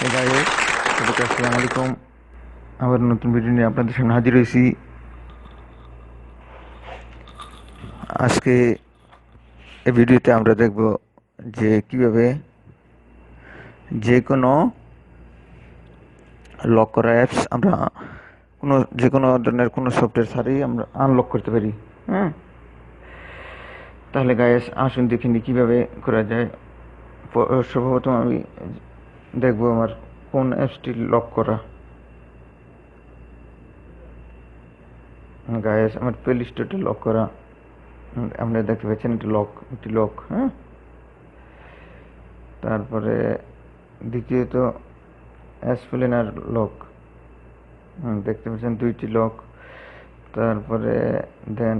যাই হোক সবাইকে আসসালামু আলাইকুম আবার নতুন ভিডিও নিয়ে আপনাদের সামনে হাজির হয়েছি। আজকে এই ভিডিওতে আমরা দেখব যে কীভাবে যে কোনো লক করা অ্যাপস আমরা কোনো যে কোনো ধরনের কোনো সফটওয়্যার ছাড়াই আমরা আনলক করতে পারি। হ্যাঁ তাহলে গায়েস আসুন দেখে নিই কীভাবে করা যায়। সর্বপ্রথম আমি দেখব আমার কোন অ্যাপসটি লক করা। গায়েস আমার প্লে স্টোরটা লক করা। আপনারা দেখতে পাচ্ছেন একটি লক একটি লক হ্যাঁ? তারপরে দ্বিতীয়ত অ্যাসপ্লেনার লক দেখতে পাচ্ছেন দুইটি লক তারপরে দেন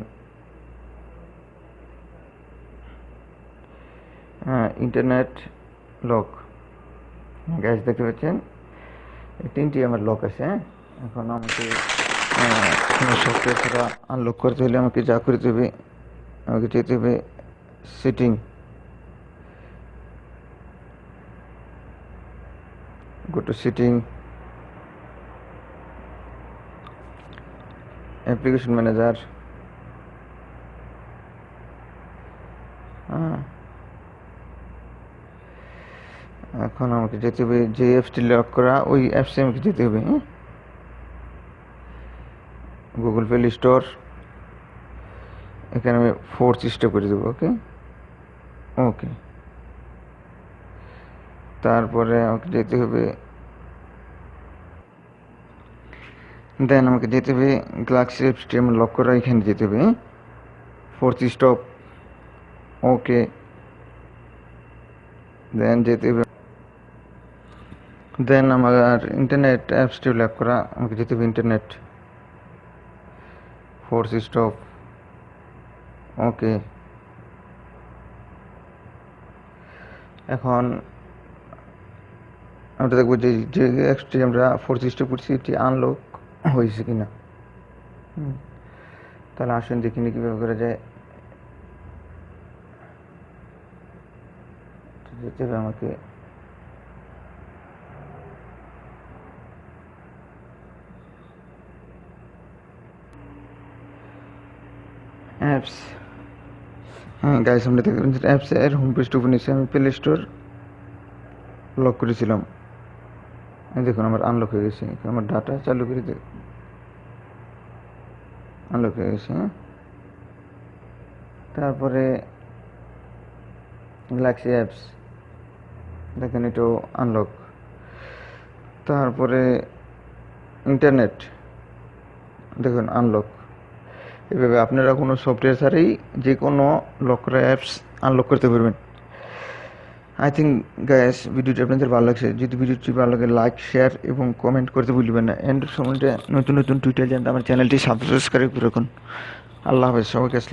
হ্যাঁ ইন্টারনেট লক গ্যাস দেখতে পাচ্ছেন? এই তিনটি আমার লক আছে হ্যাঁ? এখন আমাকে আহ, কোনো সফটওয়্যার ছাড়া আনলক করতে হলে আমাকে যা করতে হবে আমাকে যেতে হবে setting go to setting application manager হ্যাঁ এখন আমাকে যেতে হবে, যে অ্যাপসটি লক করা, ওই অ্যাপসে আমাকে যেতে হবে হ্যাঁ? গুগল প্লে স্টোর এখানে আমি ফোর্থ স্টেপ করে দেবো, ওকে? ওকে। তারপরে আমাকে যেতে হবে, দেন আমাকে যেতে হবে গ্লাক্সি অ্যাপসটি আমার লক করা, এখানে যেতে হবে ফোর্থ স্টপ ওকে। দেন যেতে হবে দেন আমার ইন্টারনেট অ্যাপসটি লক করা, আমাকে যেতে হবে ইন্টারনেট ফোর্থ স্টপ ওকে এখন আমরা দেখব যে যে অ্যাপসটি আমরা ফোর্থ স্টেপ করছি, এটি আনলক হয়েছে কি না তাহলে আসুন দেখিনি কীভাবে করা যায়। যেতে হবে আমাকে। অ্যাপস। হ্যাঁ গাইস আমরা দেখতে পাচ্ছি অ্যাপস এর হোম পেজটা ওপেন আমি প্লে স্টোর লক করেছিলাম। দেখুন, আমার আনলক হয়ে গেছে। আমার ডাটা চালু করে দেখ আনলক হয়ে গেছে হ্যাঁ। তারপরে গ্যালাক্সি অ্যাপস দেখেন, এটাও আনলক তারপরে ইন্টারনেট দেখুন আনলক এভাবে আপনারা কোনো সফটওয়্যার ছাড়াই যে কোনো লকার অ্যাপস আনলক করতে পারবেন। আই থিঙ্ক গ্যাস ভিডিওটি আপনাদের ভালো লাগছে। যদি ভিডিওটি ভালো লাগে লাইক শেয়ার এবং কমেন্ট করতে ভুলবেন না। এন্ড সময়টা নতুন নতুন টুইটার জানতে আমার চ্যানেলটি সাবস্ক্রাইব করে রাখুন। আল্লাহ হাফেজ, সবাইকে।